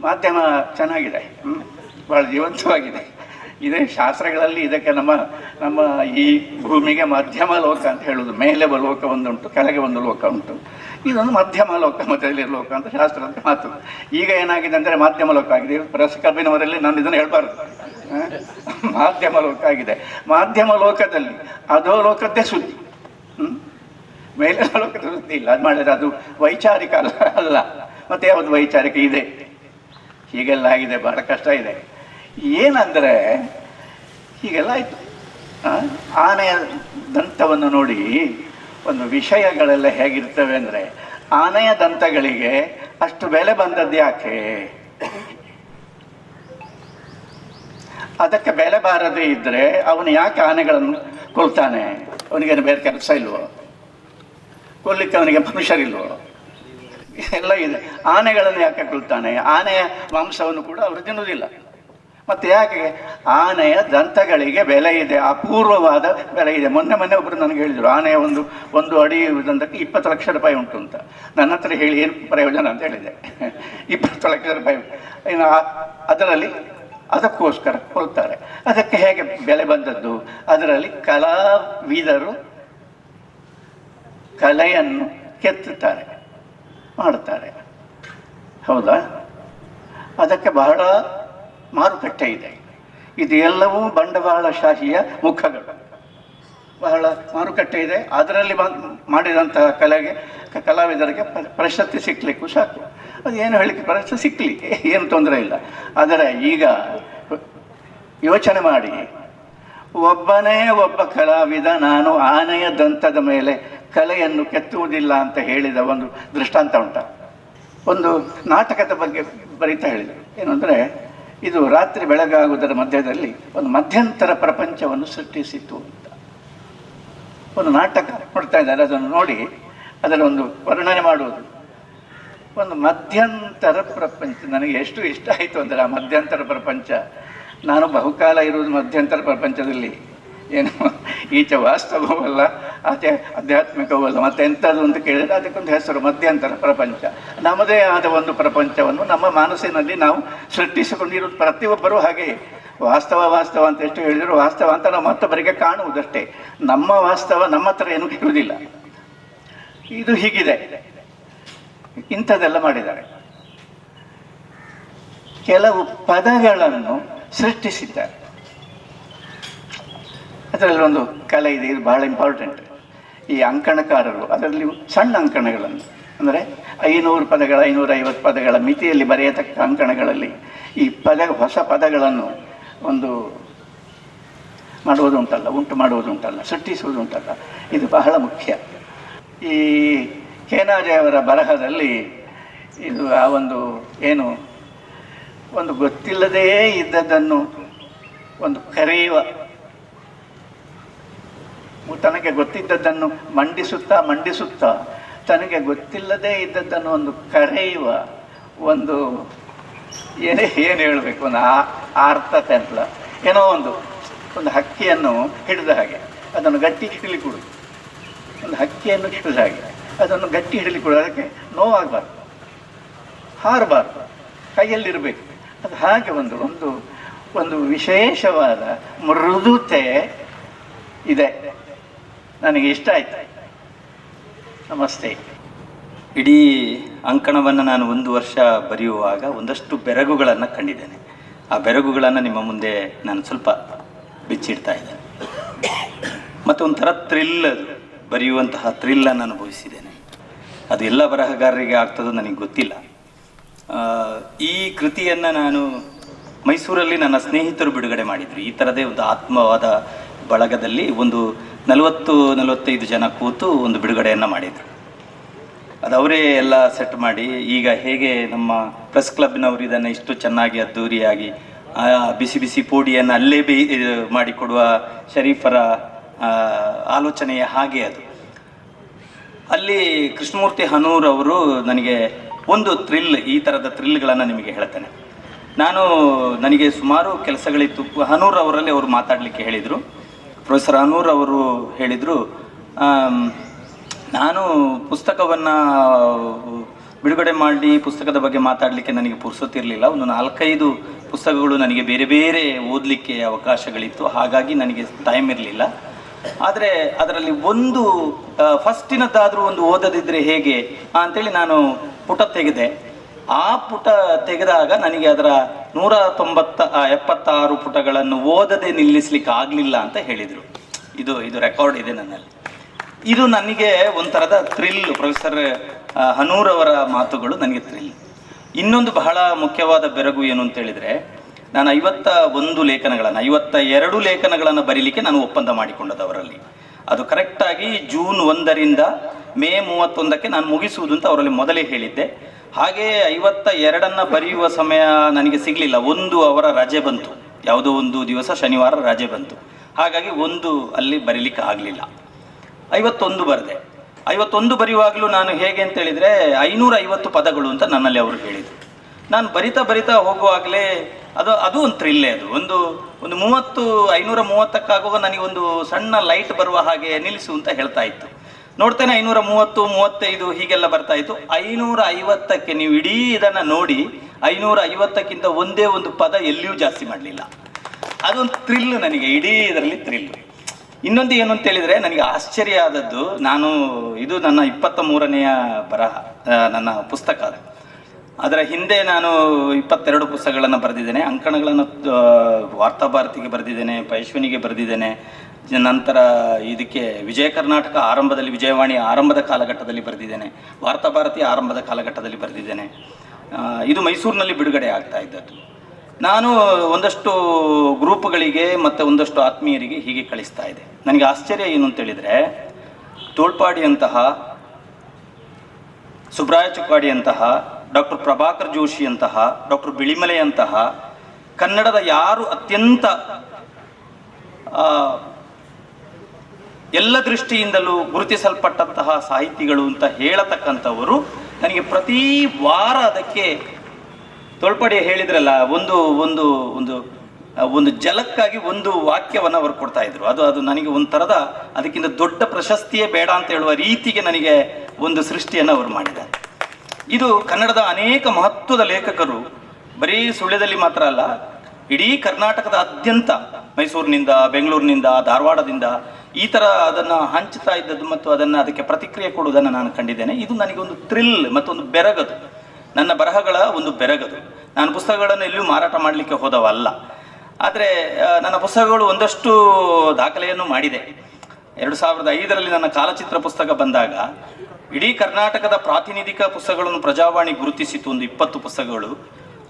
ಮಾಧ್ಯಮ ಚೆನ್ನಾಗಿದೆ. ಭಾಳ ಜೀವಂತವಾಗಿದೆ. ಇದೇ ಶಾಸ್ತ್ರಗಳಲ್ಲಿ ಇದಕ್ಕೆ ನಮ್ಮ ನಮ್ಮ ಈ ಭೂಮಿಗೆ ಮಧ್ಯಮ ಲೋಕ ಅಂತ ಹೇಳೋದು. ಮೇಲೆ ಲೋಕ ಒಂದುಂಟು, ಕೆಳಗೆ ಒಂದು ಲೋಕ ಉಂಟು. ಇದೊಂದು ಮಧ್ಯಮ ಲೋಕ, ಮಧ್ಯದಲ್ಲಿ ಲೋಕ ಅಂತ ಶಾಸ್ತ್ರದ ಮಾತು. ಈಗ ಏನಾಗಿದೆ ಅಂದರೆ ಮಾಧ್ಯಮ ಲೋಕ ಆಗಿದೆ. ಪ್ರಸ್ ಕಬ್ಬಿನವರಲ್ಲಿ ನಾನು ಇದನ್ನು ಹೇಳ್ಬಾರ್ದು? ಮಾಧ್ಯಮ ಲೋಕ ಆಗಿದೆ. ಮಾಧ್ಯಮ ಲೋಕದಲ್ಲಿ ಅದೋ ಲೋಕದ್ದೇ ಸುದ್ದಿ? ಮೇಲೆ ಲೋಕದ ಸುದ್ದಿ ಇಲ್ಲ. ಅದು ಮಾಡಿದ್ರೆ ಅದು ವೈಚಾರಿಕ ಅಲ್ಲ ಅಲ್ಲ. ಮತ್ತೆ ಯಾವುದು ವೈಚಾರಿಕ? ಇದೆ. ಹೀಗೆಲ್ಲ ಆಗಿದೆ. ಬಹಳ ಕಷ್ಟ ಇದೆ. ಏನಂದರೆ, ಹೀಗೆಲ್ಲ ಆಯಿತು. ಆನೆಯ ದಂತವನ್ನು ನೋಡಿ ಒಂದು ವಿಷಯಗಳೆಲ್ಲ ಹೇಗಿರ್ತವೆ ಅಂದರೆ, ಆನೆಯ ದಂತಗಳಿಗೆ ಅಷ್ಟು ಬೆಲೆ ಬಂದದ್ದು ಯಾಕೆ? ಅದಕ್ಕೆ ಬೆಲೆ ಬಾರದೇ ಇದ್ದರೆ ಅವನು ಯಾಕೆ ಆನೆಗಳನ್ನು ಕೊಲ್ತಾನೆ? ಅವನಿಗೇನು ಬೇರೆ ಕೆಲಸ ಇಲ್ವೋ? ಕೊಲ್ಲಿಕ್ಕೆ ಅವನಿಗೆ ಮನುಷ್ಯರಿಲ್ವೋ ಎಲ್ಲ ಇದೆ. ಆನೆಗಳನ್ನು ಯಾಕೆ ಕೊಲ್ತಾನೆ? ಆನೆಯ ಮಾಂಸವನ್ನು ಕೂಡ ಅವರು ತಿನ್ನುವುದಿಲ್ಲ. ಮತ್ತು ಯಾಕೆ? ಆನೆಯ ದಂತಗಳಿಗೆ ಬೆಲೆ ಇದೆ, ಅಪೂರ್ವವಾದ ಬೆಲೆ ಇದೆ. ಮೊನ್ನೆ ಮೊನ್ನೆ ಒಬ್ಬರು ನನಗೆ ಹೇಳಿದರು, ಆನೆಯ ಒಂದು ಒಂದು ಅಡಿ ದಂತಕ್ಕೆ ಇಪ್ಪತ್ತು ಲಕ್ಷ ರೂಪಾಯಿ ಉಂಟು ಅಂತ. ನನ್ನ ಹತ್ರ ಹೇಳಿ ಏನು ಪ್ರಯೋಜನ ಅಂತ ಹೇಳಿದೆ. ಇಪ್ಪತ್ತು ಲಕ್ಷ ರೂಪಾಯಿ ಇನ್ನು ಅದರಲ್ಲಿ ಅದಕ್ಕೋಸ್ಕರ ಕೊಲ್ತಾರೆ ಅದಕ್ಕೆ ಹೇಗೆ ಬೆಲೆ ಬಂದದ್ದು? ಅದರಲ್ಲಿ ಕಲಾವಿದರು ಕಲೆಯನ್ನು ಕೆತ್ತುತ್ತಾರೆ, ಮಾಡುತ್ತಾರೆ. ಹೌದಾ? ಅದಕ್ಕೆ ಬಹಳ ಮಾರುಕಟ್ಟೆ ಇದೆ. ಇದು ಎಲ್ಲವೂ ಬಂಡವಾಳಶಾಹಿಯ ಮುಖಗಳು. ಬಹಳ ಮಾರುಕಟ್ಟೆ ಇದೆ. ಅದರಲ್ಲಿ ಮಾಡಿದಂತಹ ಕಲೆಗೆ ಕಲಾವಿದರಿಗೆ ಪ್ರ- ಪ್ರಶಸ್ತಿ ಸಿಕ್ಕಲಿಕ್ಕೂ ಸಾಕು. ಅದು ಏನು ಹೇಳಲಿಕ್ಕೆ ಪ್ರಶಸ್ತಿ ಸಿಕ್ಕಲಿ ಏನು ತೊಂದರೆ ಇಲ್ಲ. ಆದರೆ ಈಗ ಯೋಚನೆ ಮಾಡಿ. ಒಬ್ಬನೇ ಒಬ್ಬ ಕಲಾವಿದ, ನಾನು ಆನೆಯ ದಂತದ ಮೇಲೆ ಕಲೆಯನ್ನು ಕೆತ್ತುವುದಿಲ್ಲ ಅಂತ ಹೇಳಿದ ಒಂದು ದೃಷ್ಟಾಂತ ಉಂಟ. ಒಂದು ನಾಟಕದ ಬಗ್ಗೆ ಬರೀತಾ ಹೇಳಿದರು ಅಂದರೆ ಇದು ರಾತ್ರಿ ಬೆಳಗಾಗುವುದರ ಮಧ್ಯದಲ್ಲಿ ಒಂದು ಮಧ್ಯಂತರ ಪ್ರಪಂಚವನ್ನು ಸೃಷ್ಟಿಸಿತು ಅಂತ. ಒಂದು ನಾಟಕ ನೋಡ್ತಾ ಇದ್ದಾರೆ, ಅದನ್ನು ನೋಡಿ ಅದರ ಒಂದು ವರ್ಣನೆ ಮಾಡುವುದು. ಒಂದು ಮಧ್ಯಂತರ ಪ್ರಪಂಚ, ನನಗೆ ಎಷ್ಟು ಇಷ್ಟ ಆಯಿತು ಅಂದರೆ ಆ ಮಧ್ಯಂತರ ಪ್ರಪಂಚ. ನಾನು ಬಹುಕಾಲ ಇರುವುದು ಮಧ್ಯಂತರ ಪ್ರಪಂಚದಲ್ಲಿ. ಏನು? ಈಚೆ ವಾಸ್ತವವಲ್ಲ, ಆಚೆ ಆಧ್ಯಾತ್ಮಿಕವಲ್ಲ, ಮತ್ತೆ ಎಂಥದ್ದು ಅಂತ ಕೇಳಿದರೆ ಅದಕ್ಕೊಂದು ಹೆಸರು, ಮಧ್ಯಂತರ ಪ್ರಪಂಚ. ನಮ್ಮದೇ ಆದ ಒಂದು ಪ್ರಪಂಚವನ್ನು ನಮ್ಮ ಮನಸ್ಸಿನಲ್ಲಿ ನಾವು ಸೃಷ್ಟಿಸಿಕೊಂಡಿರೋದು ಪ್ರತಿಯೊಬ್ಬರೂ ಹಾಗೆ. ವಾಸ್ತವ ವಾಸ್ತವ ಅಂತ ಎಷ್ಟು ಹೇಳಿದ್ರು ವಾಸ್ತವ ಅಂತ ನಾವು ಮತ್ತೊಬ್ಬರಿಗೆ ಕಾಣುವುದಷ್ಟೇ. ನಮ್ಮ ವಾಸ್ತವ ನಮ್ಮ ಹತ್ರ ಏನೂ ಇರುವುದಿಲ್ಲ. ಇದು ಹೀಗಿದೆ. ಇಂಥದ್ದೆಲ್ಲ ಮಾಡಿದ್ದಾರೆ. ಕೆಲವು ಪದಗಳನ್ನು ಸೃಷ್ಟಿಸಿದ್ದಾರೆ. ಅದರಲ್ಲಿ ಒಂದು ಕಲೆ ಇದೆ, ಇದು ಬಹಳ ಇಂಪಾರ್ಟೆಂಟ್ ಈ ಅಂಕಣಕಾರರು, ಅದರಲ್ಲಿ ಸಣ್ಣ ಅಂಕಣಗಳನ್ನು. ಅಂದರೆ ಐನೂರು ಪದಗಳ ಐನೂರ ಐವತ್ತು ಪದಗಳ ಮಿತಿಯಲ್ಲಿ ಬರೆಯತಕ್ಕ ಅಂಕಣಗಳಲ್ಲಿ ಈ ಪದ, ಹೊಸ ಪದಗಳನ್ನು ಒಂದು ಮಾಡುವುದುಂಟಲ್ಲ ಉಂಟು ಮಾಡುವುದುಂಟಲ್ಲ ಸೃಷ್ಟಿಸುವುದುಂಟಲ್ಲ ಇದು ಬಹಳ ಮುಖ್ಯ. ಈ ಕೇನಾಜೆಯವರ ಬರಹದಲ್ಲಿ ಇದು ಆ ಒಂದು ಏನು, ಒಂದು ಗೊತ್ತಿಲ್ಲದೇ ಇದ್ದದ್ದನ್ನು ಒಂದು ಕರೆಯುವ ತನಗೆ ಗೊತ್ತಿದ್ದದ್ದನ್ನು ಮಂಡಿಸುತ್ತಾ ಮಂಡಿಸುತ್ತಾ ತನಗೆ ಗೊತ್ತಿಲ್ಲದೇ ಇದ್ದದ್ದನ್ನು ಒಂದು ಕರೆಯುವ ಒಂದು ಏನೇ ಏನು ಹೇಳಬೇಕು, ಒಂದು ಆ ಆರ್ಥತೆ ಅಂತಲ್ಲ ಏನೋ ಒಂದು ಒಂದು ಹಕ್ಕಿಯನ್ನು ಹಿಡಿದ ಹಾಗೆ, ಅದನ್ನು ಗಟ್ಟಿ ಹಿಡಲಿ ಹಿಡಿಲಿಕೊಡು ಒಂದು ಹಕ್ಕಿಯನ್ನು ಹಿಡಿದ ಹಾಗೆ, ಅದನ್ನು ಗಟ್ಟಿ ಹಿಡಿಲಿಕೊಡು ಅದಕ್ಕೆ ನೋವಾಗಬಾರ್ದು, ಹಾರಬಾರ್ದು, ಕೈಯಲ್ಲಿರಬೇಕು. ಅದು ಹಾಗೆ ಒಂದು ಒಂದು ಒಂದು ವಿಶೇಷವಾದ ಮೃದುತೆ ಇದೆ. ನನಗೆ ಇಷ್ಟ ಆಯ್ತು. ನಮಸ್ತೆ. ಇಡೀ ಅಂಕಣವನ್ನು ನಾನು ಒಂದು ವರ್ಷ ಬರೆಯುವಾಗ ಒಂದಷ್ಟು ಬೆರಗುಗಳನ್ನು ಕಂಡಿದ್ದೇನೆ. ಆ ಬೆರಗುಗಳನ್ನು ನಿಮ್ಮ ಮುಂದೆ ನಾನು ಸ್ವಲ್ಪ ಬಿಚ್ಚಿಡ್ತಾ ಇದ್ದೇನೆ. ಮತ್ತು ಒಂಥರ ಥ್ರಿಲ್ ಅದು. ಬರೆಯುವಂತಹ ಥ್ರಿಲ್ಲನ್ನು ಅನುಭವಿಸಿದ್ದೇನೆ. ಅದು ಎಲ್ಲ ಬರಹಗಾರರಿಗೆ ಆಗ್ತದೋ ನನಗೆ ಗೊತ್ತಿಲ್ಲ. ಈ ಕೃತಿಯನ್ನು ನಾನು ಮೈಸೂರಲ್ಲಿ ನನ್ನ ಸ್ನೇಹಿತರು ಬಿಡುಗಡೆ ಮಾಡಿದರು. ಈ ಥರದೇ ಒಂದು ಆತ್ಮವಾದ ಬಳಗದಲ್ಲಿ ಒಂದು ನಲವತ್ತು, ನಲವತ್ತೈದು ಜನ ಕೂತು ಒಂದು ಬಿಡುಗಡೆಯನ್ನು ಮಾಡಿದರು. ಅದು ಅವರೇ ಎಲ್ಲ ಸೆಟ್ ಮಾಡಿ, ಈಗ ಹೇಗೆ ನಮ್ಮ ಪ್ರೆಸ್ ಕ್ಲಬ್ನವರು ಇದನ್ನು ಇಷ್ಟು ಚೆನ್ನಾಗಿ ಅದ್ದೂರಿಯಾಗಿ, ಆ ಬಿಸಿ ಬಿಸಿ ಪೋಡಿಯನ್ನು ಅಲ್ಲೇ ಬಿ ಮಾಡಿಕೊಡುವ ಶರೀಫರ ಆಲೋಚನೆಯ ಹಾಗೆ ಅದು. ಅಲ್ಲಿ ಕೃಷ್ಣಮೂರ್ತಿ ಹನೂರ್ ಅವರು ನನಗೆ ಒಂದು ಥ್ರಿಲ್ ಈ ಥರದ ಥ್ರಿಲ್ಗಳನ್ನು ನಿಮಗೆ ಹೇಳ್ತೇನೆ. ನಾನು ನನಗೆ ಸುಮಾರು ಕೆಲಸಗಳಿತ್ತು. ಹನೂರ್ ಅವರಲ್ಲಿ ಅವರು ಮಾತಾಡಲಿಕ್ಕೆ ಹೇಳಿದರು. ಪ್ರೊಫೆಸರ್ ಅನೂರ್ ಅವರು ಹೇಳಿದರು ನಾನು ಪುಸ್ತಕವನ್ನು ಬಿಡುಗಡೆ ಮಾಡಿ ಪುಸ್ತಕದ ಬಗ್ಗೆ ಮಾತಾಡಲಿಕ್ಕೆ ನನಗೆ ಪುರ್ಸೊತ್ತಿರಲಿಲ್ಲ ಒಂದು ನಾಲ್ಕೈದು ಪುಸ್ತಕಗಳು ನನಗೆ ಬೇರೆ ಬೇರೆ ಓದಲಿಕ್ಕೆ ಅವಕಾಶಗಳಿತ್ತು. ಹಾಗಾಗಿ ನನಗೆ ಟೈಮ್ ಇರಲಿಲ್ಲ. ಆದರೆ ಅದರಲ್ಲಿ ಒಂದು ಫಸ್ಟಿನದ್ದಾದರೂ ಒಂದು ಓದದಿದ್ದರೆ ಹೇಗೆ ಅಂತೇಳಿ ನಾನು ಪುಟ ತೆಗೆದೆ ಆ ಪುಟ ತೆಗೆದಾಗ ನನಗೆ ಅದರ ನೂರ ತೊಂಬತ್ತ ಎಪ್ಪತ್ತಾರು ಪುಟಗಳನ್ನು ಓದದೆ ನಿಲ್ಲಿಸ್ಲಿಕ್ಕೆ ಆಗಲಿಲ್ಲ ಅಂತ ಹೇಳಿದರು. ಇದು ಇದು ರೆಕಾರ್ಡ್ ಇದೆ ನನ್ನಲ್ಲಿ. ಇದು ನನಗೆ ಒಂಥರದ ಥ್ರಿಲ್ ಪ್ರೊಫೆಸರ್ ಹನೂರವರ ಮಾತುಗಳು ನನಗೆ ಥ್ರಿಲ್ ಇನ್ನೊಂದು ಬಹಳ ಮುಖ್ಯವಾದ ಬೆರಗು ಏನು ಅಂತ ಹೇಳಿದ್ರೆ, ನಾನು ಐವತ್ತ ಒಂದು ಲೇಖನಗಳನ್ನು, ಐವತ್ತ ಎರಡು ಲೇಖನಗಳನ್ನು ಬರೀಲಿಕ್ಕೆ ನಾನು ಒಪ್ಪಂದ ಮಾಡಿಕೊಂಡದ್ದು ಅವರಲ್ಲಿ ಅದು ಕರೆಕ್ಟಾಗಿ ಜೂನ್ ಒಂದರಿಂದ ಮೇ ಮೂವತ್ತೊಂದಕ್ಕೆ ನಾನು ಮುಗಿಸುವುದು ಅಂತ ಅವರಲ್ಲಿ ಮೊದಲೇ ಹೇಳಿದ್ದೆ. ಹಾಗೆ ಐವತ್ತ ಎರಡನ್ನ ಬರೆಯುವ ಸಮಯ ನನಗೆ ಸಿಗಲಿಲ್ಲ. ಒಂದು ಅವರ ರಜೆ ಬಂತು. ಯಾವುದೋ ಒಂದು ದಿವಸ ಶನಿವಾರ ರಜೆ ಬಂತು. ಹಾಗಾಗಿ ಒಂದು ಅಲ್ಲಿ ಬರೀಲಿಕ್ಕೆ ಆಗಲಿಲ್ಲ. ಐವತ್ತೊಂದು ಬರೆದೆ. ಐವತ್ತೊಂದು ಬರೆಯುವಾಗಲೂ ನಾನು ಹೇಗೆ ಅಂತ ಹೇಳಿದರೆ, ಐನೂರ ಐವತ್ತು ಪದಗಳು ಅಂತ ನನ್ನಲ್ಲಿ ಅವರು ಹೇಳಿದರು. ನಾನು ಬರಿತಾ ಬರಿತಾ ಹೋಗುವಾಗಲೇ ಅದು ಅದು ಒಂದು ಥ್ರಿಲ್ಲೇ ಅದು. ಒಂದು ಒಂದು ಮೂವತ್ತು, ಐನೂರ ಮೂವತ್ತಕ್ಕಾಗುವಾಗ ನನಗೆ ಒಂದು ಸಣ್ಣ ಲೈಟ್ ಬರುವ ಹಾಗೆ ನಿಲ್ಲಿಸು ಅಂತ ಹೇಳ್ತಾ ಇತ್ತು. ನೋಡ್ತೇನೆ, ಐನೂರ ಮೂವತ್ತು, ಮೂವತ್ತೈದು ಹೀಗೆಲ್ಲ ಬರ್ತಾ ಇತ್ತು. ಐನೂರ ಐವತ್ತಕ್ಕೆ ನೀವು ಇಡೀ ಇದನ್ನು ನೋಡಿ, ಐನೂರ ಐವತ್ತಕ್ಕಿಂತ ಒಂದೇ ಒಂದು ಪದ ಎಲ್ಲಿಯೂ ಜಾಸ್ತಿ ಮಾಡಲಿಲ್ಲ. ಅದೊಂದು ಥ್ರಿಲ್ ನನಗೆ, ಇಡೀ ಇದರಲ್ಲಿ ಥ್ರಿಲ್ ಇನ್ನೊಂದು ಏನು ಅಂತ ಹೇಳಿದ್ರೆ, ನನಗೆ ಆಶ್ಚರ್ಯ ಆದದ್ದು, ನಾನು, ಇದು ನನ್ನ ಇಪ್ಪತ್ತ ಮೂರನೆಯ ಬರಹ ನನ್ನ ಪುಸ್ತಕ ಅದು. ಅದರ ಹಿಂದೆ ನಾನು ಇಪ್ಪತ್ತೆರಡು ಪುಸ್ತಕಗಳನ್ನು ಬರೆದಿದ್ದೇನೆ, ಅಂಕಣಗಳನ್ನು ವಾರ್ತಾಭಾರತಿಗೆ ಬರೆದಿದ್ದೇನೆ, ಪೈಶ್ವನಿಗೆ ಬರೆದಿದ್ದೇನೆ ನಂತರ ಇದಕ್ಕೆ ವಿಜಯ ಕರ್ನಾಟಕ ಆರಂಭದಲ್ಲಿ ವಿಜಯವಾಣಿ ಆರಂಭದ ಕಾಲಘಟ್ಟದಲ್ಲಿ ಬರೆದಿದ್ದೇನೆ. ವಾರ್ತಾಭಾರತಿ ಆರಂಭದ ಕಾಲಘಟ್ಟದಲ್ಲಿ ಬರೆದಿದ್ದೇನೆ. ಇದು ಮೈಸೂರಿನಲ್ಲಿ ಬಿಡುಗಡೆ ಆಗ್ತಾ ಇದ್ದದ್ದು. ನಾನು ಒಂದಷ್ಟು ಗ್ರೂಪ್ಗಳಿಗೆ ಮತ್ತು ಒಂದಷ್ಟು ಆತ್ಮೀಯರಿಗೆ ಹೀಗೆ ಕಳಿಸ್ತಾ ಇದೆ ನನಗೆ ಆಶ್ಚರ್ಯ ಏನು ಅಂತ ಹೇಳಿದರೆ, ತೋಳ್ಪಾಡಿಯಂತಹ, ಸುಬ್ರಾಯ ಚುಕ್ಕಾಡಿಯಂತಹ ಡಾಕ್ಟರ್ ಪ್ರಭಾಕರ್ ಜೋಶಿಯಂತಹ ಡಾಕ್ಟರ್ ಬಿಳಿಮಲೆಯಂತಹ, ಕನ್ನಡದ ಯಾರು ಅತ್ಯಂತ ಎಲ್ಲ ದೃಷ್ಟಿಯಿಂದಲೂ ಗುರುತಿಸಲ್ಪಟ್ಟಂತಹ ಸಾಹಿತಿಗಳು ಅಂತ ಹೇಳತಕ್ಕಂಥವರು ನನಗೆ ಪ್ರತಿ ವಾರ ಅದಕ್ಕೆ ತೋಳ್ಪಡಿ ಹೇಳಿದ್ರಲ್ಲ, ಒಂದು ಒಂದು ಒಂದು ಒಂದು ಜಲಕ್ಕಾಗಿ ಒಂದು ವಾಕ್ಯವನ್ನು ಅವರು ಕೊಡ್ತಾ ಇದ್ರು. ಅದು ಅದು ನನಗೆ ಒಂಥರದ ಅದಕ್ಕಿಂತ ದೊಡ್ಡ ಪ್ರಶಸ್ತಿಯೇ ಬೇಡ ಅಂತ ಹೇಳುವ ರೀತಿಗೆ ನನಗೆ ಒಂದು ಸೃಷ್ಟಿಯನ್ನು ಅವರು ಮಾಡಿದ್ದಾರೆ. ಇದು ಕನ್ನಡದ ಅನೇಕ ಮಹತ್ವದ ಲೇಖಕರು, ಬರೀ ಸುಳ್ಯದಲ್ಲಿ ಮಾತ್ರ ಅಲ್ಲ, ಇಡೀ ಕರ್ನಾಟಕದ ಅತ್ಯಂತ ಮೈಸೂರಿನಿಂದ, ಬೆಂಗಳೂರಿನಿಂದ, ಧಾರವಾಡದಿಂದ ಈ ಥರ ಅದನ್ನು ಹಂಚ್ತಾ ಇದ್ದದ್ದು ಮತ್ತು ಅದನ್ನು ಅದಕ್ಕೆ ಪ್ರತಿಕ್ರಿಯೆ ಕೊಡುವುದನ್ನು ನಾನು ಕಂಡಿದ್ದೇನೆ. ಇದು ನನಗೆ ಒಂದು ಥ್ರಿಲ್ ಮತ್ತೊಂದು ಬೆರಗದು. ನನ್ನ ಬರಹಗಳ ಒಂದು ಬೆರಗದು. ನಾನು ಪುಸ್ತಕಗಳನ್ನು ಎಲ್ಲಿಯೂ ಮಾರಾಟ ಮಾಡಲಿಕ್ಕೆ ಹೋದವಲ್ಲ. ಆದರೆ ನನ್ನ ಪುಸ್ತಕಗಳು ಒಂದಷ್ಟು ದಾಖಲೆಯನ್ನು ಮಾಡಿದೆ. ಎರಡು ಸಾವಿರದ ಐದರಲ್ಲಿ ನನ್ನ ಕಾಲಚಿತ್ರ ಪುಸ್ತಕ ಬಂದಾಗ, ಇಡೀ ಕರ್ನಾಟಕದ ಪ್ರಾತಿನಿಧಿಕ ಪುಸ್ತಕಗಳನ್ನು ಪ್ರಜಾವಾಣಿ ಗುರುತಿಸಿತು ಒಂದು ಇಪ್ಪತ್ತು ಪುಸ್ತಕಗಳು.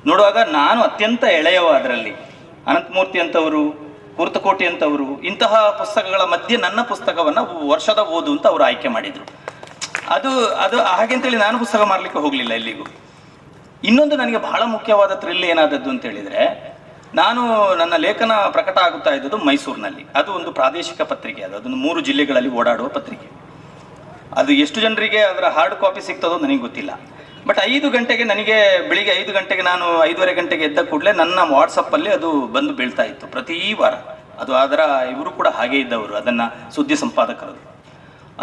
ನೋಡುವಾಗ ನಾನು ಅತ್ಯಂತ ಎಳೆಯವ ಅದರಲ್ಲಿ. ಅನಂತಮೂರ್ತಿ ಅಂತವರು ಕುರ್ತಕೋಟಿ ಅಂತವರು, ಇಂತಹ ಪುಸ್ತಕಗಳ ಮಧ್ಯೆ ನನ್ನ ಪುಸ್ತಕವನ್ನು ವರ್ಷದ ಓದು ಅಂತ ಅವರು ಆಯ್ಕೆ ಮಾಡಿದರು. ಅದು ಅದು ಹಾಗೆ ಅಂತೇಳಿ ನಾನು ಪುಸ್ತಕ ಮಾರಲಿಕ್ಕೆ ಹೋಗಲಿಲ್ಲ ಎಲ್ಲಿಗೂ. ಇನ್ನೊಂದು ನನಗೆ ಬಹಳ ಮುಖ್ಯವಾದ ಥ್ರಿಲ್ ಏನಾದದ್ದು ಅಂತ ಹೇಳಿದ್ರೆ, ನಾನು ನನ್ನ ಲೇಖನ ಪ್ರಕಟ ಆಗುತ್ತಾ ಇದ್ದದ್ದು ಮೈಸೂರಿನಲ್ಲಿ. ಅದು ಒಂದು ಪ್ರಾದೇಶಿಕ ಪತ್ರಿಕೆ, ಅದು ಅದೊಂದು ಮೂರು ಜಿಲ್ಲೆಗಳಲ್ಲಿ ಓಡಾಡುವ ಪತ್ರಿಕೆ. ಅದು ಎಷ್ಟು ಜನರಿಗೆ ಅದರ ಹಾರ್ಡ್ ಕಾಪಿ ಸಿಗ್ತದೋ ನನಗೆ ಗೊತ್ತಿಲ್ಲ. ಬಟ್ ಐದು ಗಂಟೆಗೆ ನನಗೆ ಬೆಳಿಗ್ಗೆ ಐದು ಗಂಟೆಗೆ ನಾನು ಐದೂವರೆ ಗಂಟೆಗೆ ಎದ್ದ ಕೂಡಲೇ ನನ್ನ ವಾಟ್ಸಪ್ಪಲ್ಲಿ ಅದು ಬಂದು ಬೀಳ್ತಾ ಇತ್ತು ಪ್ರತಿ ವಾರ. ಅದು ಅದರ ಇವರು ಕೂಡ ಹಾಗೆ ಇದ್ದವರು, ಅದನ್ನು ಸುದ್ದಿ ಸಂಪಾದಕರು.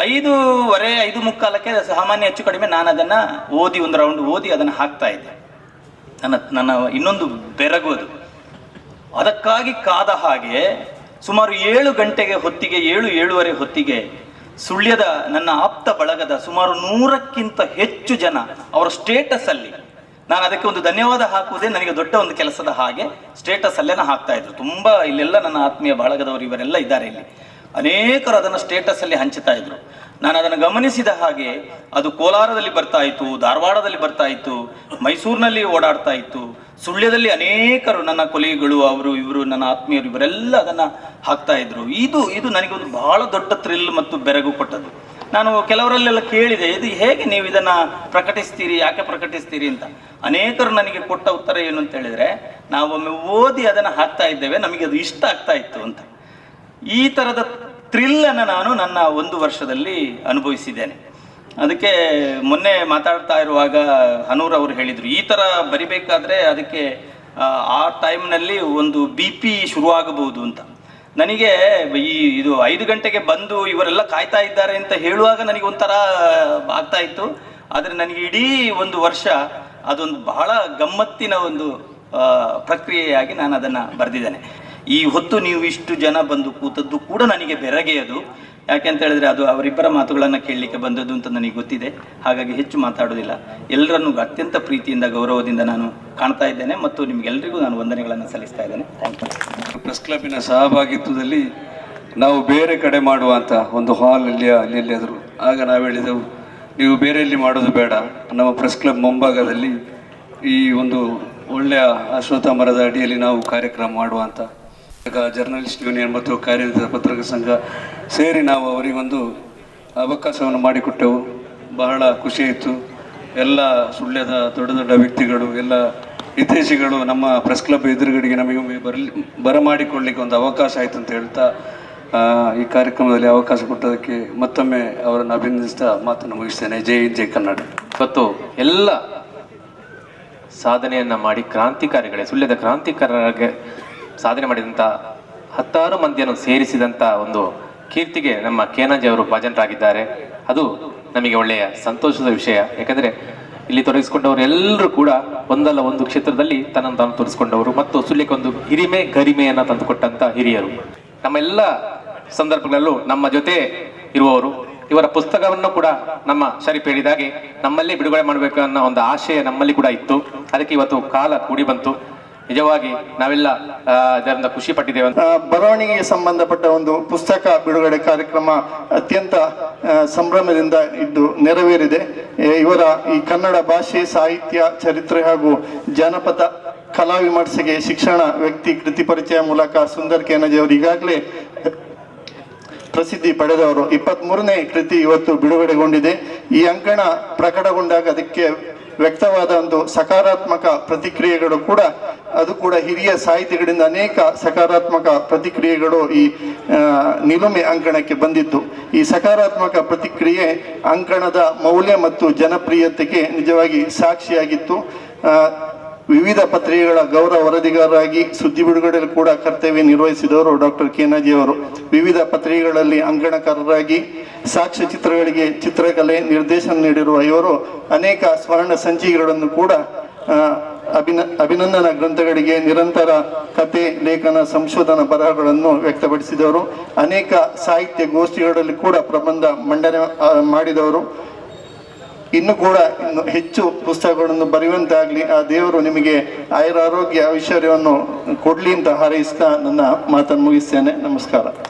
ಐದೂವರೆ, ಐದು ಮುಕ್ಕಾಲಕ್ಕೆ ಸಾಮಾನ್ಯ ಹೆಚ್ಚು ಕಡಿಮೆ ನಾನು ಅದನ್ನು ಓದಿ ಒಂದು ರೌಂಡ್ ಓದಿ ಅದನ್ನು ಹಾಕ್ತಾ ಇದ್ದೆ. ನನ್ನ ನನ್ನ ಇನ್ನೊಂದು ಬೆರಗು ಅದು. ಅದಕ್ಕಾಗಿ ಕಾದ ಹಾಗೆ ಸುಮಾರು ಏಳು ಗಂಟೆಗೆ ಹೊತ್ತಿಗೆ, ಏಳು, ಏಳುವರೆ ಹೊತ್ತಿಗೆ ಸುಳ್ಯದ ನನ್ನ ಆಪ್ತ ಬಳಗದ ಸುಮಾರು ನೂರಕ್ಕಿಂತ ಹೆಚ್ಚು ಜನ ಅವರ ಸ್ಟೇಟಸ್ ಅಲ್ಲಿ ನಾನು ಅದಕ್ಕೆ ಒಂದು ಧನ್ಯವಾದ ಹಾಕುವುದೇ ನನಗೆ ದೊಡ್ಡ ಒಂದು ಕೆಲಸದ ಹಾಗೆ ಸ್ಟೇಟಸ್ ಅಲ್ಲೇನ ಹಾಕ್ತಾ ಇದ್ರು. ತುಂಬಾ ಇಲ್ಲೆಲ್ಲ ನನ್ನ ಆತ್ಮೀಯ ಬಳಗದವರು ಇವರೆಲ್ಲ ಇದ್ದಾರೆ ಇಲ್ಲಿ. ಅನೇಕರು ಅದನ್ನು ಸ್ಟೇಟಸ್ ಅಲ್ಲಿ ಹಂಚುತ್ತಾ ಇದ್ರು. ನಾನು ಅದನ್ನು ಗಮನಿಸಿದ ಹಾಗೆ ಅದು ಕೋಲಾರದಲ್ಲಿ ಬರ್ತಾ ಇತ್ತು, ಧಾರವಾಡದಲ್ಲಿ ಬರ್ತಾ ಇತ್ತು, ಮೈಸೂರಿನಲ್ಲಿ ಓಡಾಡ್ತಾ ಇತ್ತು. ಸುಳ್ಯದಲ್ಲಿ ಅನೇಕರು ನನ್ನ ಕೊಲೆಗಳು ಅವರು ಇವರು ನನ್ನ ಆತ್ಮೀಯರು, ಇವರೆಲ್ಲ ಅದನ್ನ ಹಾಕ್ತಾ ಇದ್ರು. ಇದು ಇದು ನನಗೊಂದು ಬಹಳ ದೊಡ್ಡ ಥ್ರಿಲ್ ಮತ್ತು ಬೆರಗು ಕೊಟ್ಟದ್ದು. ನಾನು ಕೆಲವರಲ್ಲೆಲ್ಲ ಕೇಳಿದೆ, ಇದು ಹೇಗೆ ನೀವು ಇದನ್ನ ಪ್ರಕಟಿಸ್ತೀರಿ, ಯಾಕೆ ಪ್ರಕಟಿಸ್ತೀರಿ ಅಂತ. ಅನೇಕರು ನನಗೆ ಕೊಟ್ಟ ಉತ್ತರ ಏನು ಅಂತ ಹೇಳಿದ್ರೆ, ನಾವೊಮ್ಮೆ ಓದಿ ಅದನ್ನು ಹಾಕ್ತಾ ಇದ್ದೇವೆ, ನಮಗೆ ಅದು ಇಷ್ಟ ಆಗ್ತಾ ಇತ್ತು ಅಂತ. ಈ ಥರದ ಥ್ರಿಲ್ ಅನ್ನು ನಾನು ನನ್ನ ಒಂದು ವರ್ಷದಲ್ಲಿ ಅನುಭವಿಸಿದ್ದೇನೆ. ಅದಕ್ಕೆ ಮೊನ್ನೆ ಮಾತಾಡ್ತಾ ಇರುವಾಗ ಹನೂರ್ ಅವರು ಹೇಳಿದರು, ಈ ಥರ ಬರಿಬೇಕಾದ್ರೆ ಅದಕ್ಕೆ, ಆ ಟೈಮ್ನಲ್ಲಿ ಒಂದು ಬಿ ಪಿ ಶುರುವಾಗಬಹುದು ಅಂತ. ನನಗೆ ಈ, ಇದು ಐದು ಗಂಟೆಗೆ ಬಂದು ಇವರೆಲ್ಲ ಕಾಯ್ತಾ ಇದ್ದಾರೆ ಅಂತ ಹೇಳುವಾಗ ನನಗೆ ಒಂಥರ ಆಗ್ತಾ ಇತ್ತು. ಆದರೆ ನನಗೆ ಇಡೀ ಒಂದು ವರ್ಷ ಅದೊಂದು ಬಹಳ ಗಮ್ಮತ್ತಿನ ಒಂದು ಪ್ರಕ್ರಿಯೆಯಾಗಿ ನಾನು ಅದನ್ನು ಬರೆದಿದ್ದೇನೆ. ಈ ಹೊತ್ತು ನೀವು ಇಷ್ಟು ಜನ ಬಂದು ಕೂತದ್ದು ಕೂಡ ನನಗೆ ಬೆರಗೆಯದು. ಯಾಕೆ ಅಂತ ಹೇಳಿದ್ರೆ ಅದು ಅವರಿಬ್ಬರ ಮಾತುಗಳನ್ನು ಕೇಳಲಿಕ್ಕೆ ಬಂದದ್ದು ಅಂತ ನನಗೆ ಗೊತ್ತಿದೆ. ಹಾಗಾಗಿ ಹೆಚ್ಚು ಮಾತಾಡೋದಿಲ್ಲ ಎಲ್ಲರನ್ನು ಅತ್ಯಂತ ಪ್ರೀತಿಯಿಂದ, ಗೌರವದಿಂದ ನಾನು ಕಾಣ್ತಾ ಇದ್ದೇನೆ ಮತ್ತು ನಿಮಗೆಲ್ಲರಿಗೂ ನಾನು ವಂದನೆಗಳನ್ನು ಸಲ್ಲಿಸ್ತಾ ಇದ್ದೇನೆ. ಪ್ರೆಸ್ ಕ್ಲಬ್ನ ಸಹಭಾಗಿತ್ವದಲ್ಲಿ ನಾವು ಬೇರೆ ಕಡೆ ಮಾಡುವಂಥ ಒಂದು ಹಾಲ್ ಅಲ್ಲಿ ಎಲ್ಲಿಯಾದರೂ ಆಗ ನಾವು ಹೇಳಿದೆವು, ನೀವು ಬೇರೆ ಎಲ್ಲಿ ಮಾಡೋದು ಬೇಡ. ನಮ್ಮ ಪ್ರೆಸ್ ಕ್ಲಬ್ ಮುಂಭಾಗದಲ್ಲಿ ಈ ಒಂದು ಒಳ್ಳೆಯ ಅಶ್ವತ್ಥ ಮರದ ಅಡಿಯಲ್ಲಿ ನಾವು ಕಾರ್ಯಕ್ರಮ ಮಾಡುವಂಥ ಜರ್ನಲಿಸ್ಟ್ ಯೂನಿಯನ್ ಮತ್ತು ಕಾರ್ಯನಿರತ ಪತ್ರಿಕ ಸಂಘ ಸೇರಿ ನಾವು ಅವರಿಗೊಂದು ಅವಕಾಶವನ್ನು ಮಾಡಿಕೊಟ್ಟೆವು. ಬಹಳ ಖುಷಿಯಾಯಿತು ಎಲ್ಲ ಸುಳ್ಯದ, ದೊಡ್ಡ ದೊಡ್ಡ ವ್ಯಕ್ತಿಗಳು, ಎಲ್ಲ ಹಿತೈಷಿಗಳು ನಮ್ಮ ಪ್ರೆಸ್ ಕ್ಲಬ್ ಎದುರುಗಡೆಗೆ ನಮಗೆ ಬರಲಿ, ಬರಮಾಡಿಕೊಳ್ಳಿಕ್ಕೆ ಒಂದು ಅವಕಾಶ ಆಯಿತು ಅಂತ ಹೇಳ್ತಾ ಈ ಕಾರ್ಯಕ್ರಮದಲ್ಲಿ ಅವಕಾಶ ಕೊಟ್ಟದಕ್ಕೆ ಮತ್ತೊಮ್ಮೆ ಅವರನ್ನು ಅಭಿನಂದಿಸ್ತಾ ಮಾತನ್ನು ಮುಗಿಸ್ತೇನೆ. ಜೈ ಜೈ ಕನ್ನಡ. ಇವತ್ತು ಎಲ್ಲ ಸಾಧನೆಯನ್ನ ಮಾಡಿ ಕ್ರಾಂತಿಕಾರಿಗಳೇ, ಸುಳ್ಯದ ಕ್ರಾಂತಿಕಾರರಿಗೆ ಸಾಧನೆ ಮಾಡಿದಂಥ ಹತ್ತಾರು ಮಂದಿಯನ್ನು ಸೇರಿಸಿದಂಥ ಒಂದು ಕೀರ್ತಿಗೆ ನಮ್ಮ ಕೇನಾಜಿ ಅವರು ಭಾಜನರಾಗಿದ್ದಾರೆ. ಅದು ನಮಗೆ ಒಳ್ಳೆಯ ಸಂತೋಷದ ವಿಷಯ. ಯಾಕಂದ್ರೆ ಇಲ್ಲಿ ತೊಡಗಿಸಿಕೊಂಡವರು ಎಲ್ಲರೂ ಕೂಡ ಒಂದಲ್ಲ ಒಂದು ಕ್ಷೇತ್ರದಲ್ಲಿ ತನ್ನನ್ನು ತಾನು ತೋರಿಸಿಕೊಂಡವರು ಮತ್ತು ಸುಳ್ಯಕ್ಕೆ ಒಂದು ಹಿರಿಮೆ, ಗರಿಮೆಯನ್ನು ತಂದುಕೊಟ್ಟಂಥ ಹಿರಿಯರು. ನಮ್ಮೆಲ್ಲ ಸಂದರ್ಭಗಳಲ್ಲೂ ನಮ್ಮ ಜೊತೆ ಇರುವವರು. ಇವರ ಪುಸ್ತಕವನ್ನು ಕೂಡ ನಮ್ಮ ಶರೀಫ್ ಹೇಳಿದಾಗೆ ನಮ್ಮಲ್ಲಿ ಬಿಡುಗಡೆ ಮಾಡಬೇಕು ಅನ್ನೋ ಒಂದು ಆಶಯ ನಮ್ಮಲ್ಲಿ ಕೂಡ ಇತ್ತು. ಅದಕ್ಕೆ ಇವತ್ತು ಕಾಲ ಕೂಡಿ ಬಂತು. ನಿಜವಾಗಿ ನಾವೆಲ್ಲ ಇದರಿಂದ ಖುಷಿ ಪಟ್ಟಿದ್ದೇವೆ ಬರವಣಿಗೆಗೆ ಸಂಬಂಧಪಟ್ಟ ಒಂದು ಪುಸ್ತಕ ಬಿಡುಗಡೆ ಕಾರ್ಯಕ್ರಮ ಅತ್ಯಂತ ಸಂಭ್ರಮದಿಂದ ಇದ್ದು ನೆರವೇರಿದೆ. ಇವರ ಈ ಕನ್ನಡ ಭಾಷೆ, ಸಾಹಿತ್ಯ, ಚರಿತ್ರೆ ಹಾಗೂ ಜಾನಪದ ಕಲಾ ವಿಮರ್ಶೆಗೆ ಶಿಕ್ಷಣ, ವ್ಯಕ್ತಿ, ಕೃತಿ ಪರಿಚಯ ಮೂಲಕ ಸುಂದರ್ ಕೇನಜಿ ಅವರು ಈಗಾಗಲೇ ಪ್ರಸಿದ್ಧಿ ಪಡೆದವರು. ಇಪ್ಪತ್ತ್ ಮೂರನೇ ಕೃತಿ ಇವತ್ತು ಬಿಡುಗಡೆಗೊಂಡಿದೆ. ಈ ಅಂಕಣ ಪ್ರಕಟಗೊಂಡಾಗ ಅದಕ್ಕೆ ವ್ಯಕ್ತವಾದ ಒಂದು ಸಕಾರಾತ್ಮಕ ಪ್ರತಿಕ್ರಿಯೆಗಳು ಕೂಡ, ಅದು ಕೂಡ ಹಿರಿಯ ಸಾಹಿತಿಗಳಿಂದ ಅನೇಕ ಸಕಾರಾತ್ಮಕ ಪ್ರತಿಕ್ರಿಯೆಗಳು ಈ ನಿಲುಮೆ ಅಂಕಣಕ್ಕೆ ಬಂದಿತ್ತು. ಈ ಸಕಾರಾತ್ಮಕ ಪ್ರತಿಕ್ರಿಯೆ ಅಂಕಣದ ಮೌಲ್ಯ ಮತ್ತು ಜನಪ್ರಿಯತೆಗೆ ನಿಜವಾಗಿ ಸಾಕ್ಷಿಯಾಗಿತ್ತು. ವಿವಿಧ ಪತ್ರಿಕೆಗಳ ಗೌರವ ವರದಿಗಾರರಾಗಿ ಸುದ್ದಿ ಬಿಡುಗಡೆಯಲ್ಲಿ ಕೂಡ ಕರ್ತವ್ಯ ನಿರ್ವಹಿಸಿದವರು ಡಾಕ್ಟರ್ ಕೆ ಅವರು ವಿವಿಧ ಪತ್ರಿಕೆಗಳಲ್ಲಿ ಅಂಕಣಕಾರರಾಗಿ ಸಾಕ್ಷ್ಯ ಚಿತ್ರಗಳಿಗೆ ಚಿತ್ರಕಲೆ ನಿರ್ದೇಶನ ನೀಡಿರುವ ಇವರು ಅನೇಕ ಸ್ಮರಣ ಸಂಚಿಕೆಗಳನ್ನು ಕೂಡ ಅಭಿನ, ಅಭಿನಂದನ ಗ್ರಂಥಗಳಿಗೆ ನಿರಂತರ ಕತೆ, ಲೇಖನ, ಸಂಶೋಧನಾ ಬರಹಗಳನ್ನು ವ್ಯಕ್ತಪಡಿಸಿದವರು. ಅನೇಕ ಸಾಹಿತ್ಯ ಗೋಷ್ಠಿಗಳಲ್ಲಿ ಕೂಡ ಪ್ರಬಂಧ ಮಂಡನೆ ಮಾಡಿದವರು. ಇನ್ನು ಕೂಡ ಇನ್ನು ಹೆಚ್ಚು ಪುಸ್ತಕಗಳನ್ನು ಬರೆಯುವಂತಾಗಲಿ, ಆ ದೇವರು ನಿಮಗೆ ಆಯುರಾರೋಗ್ಯ ಐಶ್ವರ್ಯವನ್ನು ಕೊಡಲಿ ಅಂತ ಹಾರೈಸ್ತಾ ನನ್ನ ಮಾತನ್ನು ಮುಗಿಸ್ತೇನೆ. ನಮಸ್ಕಾರ.